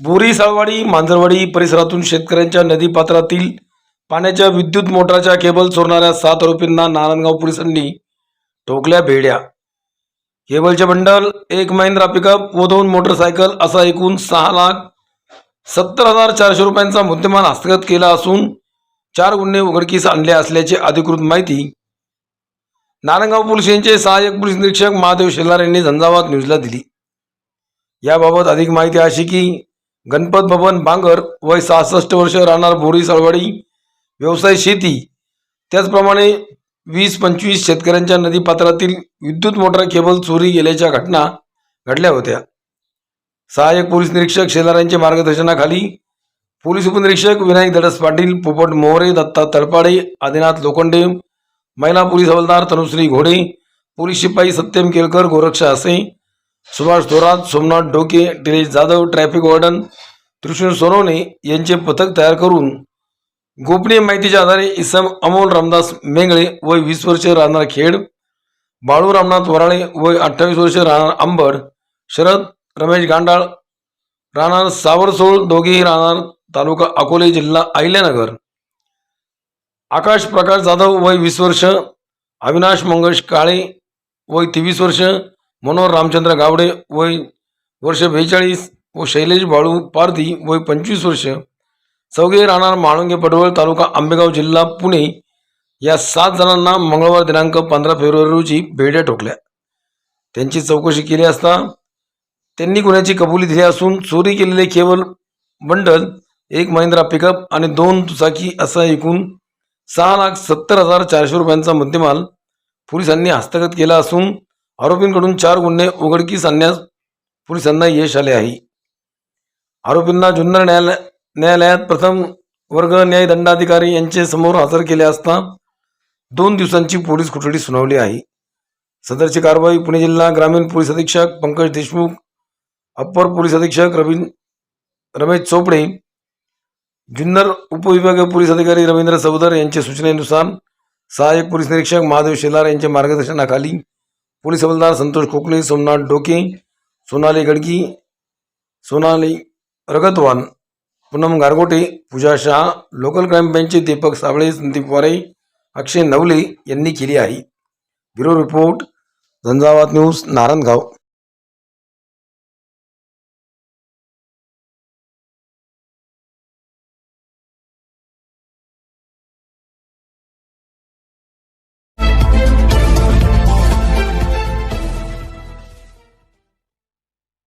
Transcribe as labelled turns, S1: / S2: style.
S1: बोरी साळवाडी मांजरवाडी परिसरातून शेतकऱ्यांच्या नदीपात्रातील पाण्याच्या विद्युत मोटरच्या केबल चोरणाऱ्या सात आरोपींना नारायणगाव पोलिसांनी ठोकल्या भेड्या. केबलचे बंडल एक महिंद्रा पिकअप व दोन मोटरसायकल असा एकूण सहा लाख सत्तर हजार चारशे रुपयांचा मुद्देमाल हस्तगत केला असून चार गुन्हे उघडकीस आणले असल्याची अधिकृत माहिती नारायणगाव पोलीस यांचे सहाय्यक पोलीस निरीक्षक महादेव शेलार यांनी झंझावात न्यूजला दिली. याबाबत अधिक माहिती अशी की गणपत भवन बांगर वय सहासष्ट वर्ष राहणार बोरी सळवाडी. व्यवसाय शेती. त्याचप्रमाणे वीस पंचवीस शेतकऱ्यांच्या नदीपात्रातील विद्युत मोटर केबल चोरी गेल्याच्या घटना घडल्या होत्या. सहाय्यक पोलीस निरीक्षक शेजाऱ्यांच्या मार्गदर्शनाखाली पोलीस उपनिरीक्षक विनायक दडस पाटील पोपट मोहरे दत्ता तळपाडे आदिनाथ लोखंडे महिला पोलीस हवालदार तनुश्री घोडे पोलीस शिपाई सत्यम केळकर गोरक्षा असे सुभाष थोरात सोमनाथ डोके टिलेश जाधव ट्रॅफिक वॉर्डन त्रिशूल सोनवणे यांचे पथक तयार करून गोपनीय माहितीच्या आधारे इसम अमोल रामदास मेंगळे वय वीस वर्ष राहणार खेड बाळू रामनाथ वराळे वय अठ्ठावीस वर्ष राहणार अंबड शरद रमेश गांडाळ राहणार सावरसोळ दोघेही राहणार तालुका अकोले जिल्हा अहिल्यानगर. आकाश प्रकाश जाधव वय वीस वर्ष अविनाश मंगेश काळे वय तेवीस वर्ष मनोहर रामचंद्र गावडे वय वर्ष बेचाळीस व शैलेश बाळू पारधी वय पंचवीस वर्ष. चौघे राहणार म्हाळुंगे पडवळ तालुका आंबेगाव जिल्हा पुणे. या सात जणांना मंगळवार दिनांक पंधरा फेब्रुवारी रोजी बेड्या ठोकल्या. त्यांची चौकशी केली असता त्यांनी गुन्ह्याची कबुली दिली असून चोरी केलेले केवळ बंडल एक महिंद्रा पिकअप आणि दोन दुचाकी असा एकूण सहा लाख सत्तर हजार चारशे रुपयांचा मुद्देमाल पोलिसांनी हस्तगत केला असून आरोपींकडून चार गुन्हे उघडकीस आणण्यास पोलिसांना यश आले आहे. आरोपींना जुन्नर न्यायालय न्यायालयात प्रथम वर्ग न्याय दंडाधिकारी यांचे समोर हजर केले असता दोन दिवसांची पोलीस कोठडी सुनावली आहे. सदरची कारवाई पुणे जिल्हा ग्रामीण पोलीस अधीक्षक पंकज देशमुख अप्पर पोलीस अधीक्षक रवीन रमेश चोपडे जुन्नर उपविभागीय पोलीस अधिकारी रवींद्र चौधर यांच्या सूचनेनुसार सहाय्यक पोलीस निरीक्षक महादेव शेलार यांच्या मार्गदर्शनाखाली पोलीस हवालदार संतोष खोकले सोमनाथ डोके सोनाली गडगी सोनाली रगतवान पूनम गारगोटे पूजा शहा लोकल क्राईम ब्रँचचे दीपक साबळे संदीप वारे अक्षय नवले यांनी केली आहे. Bureau report Jhanjhavat news Narayangaon.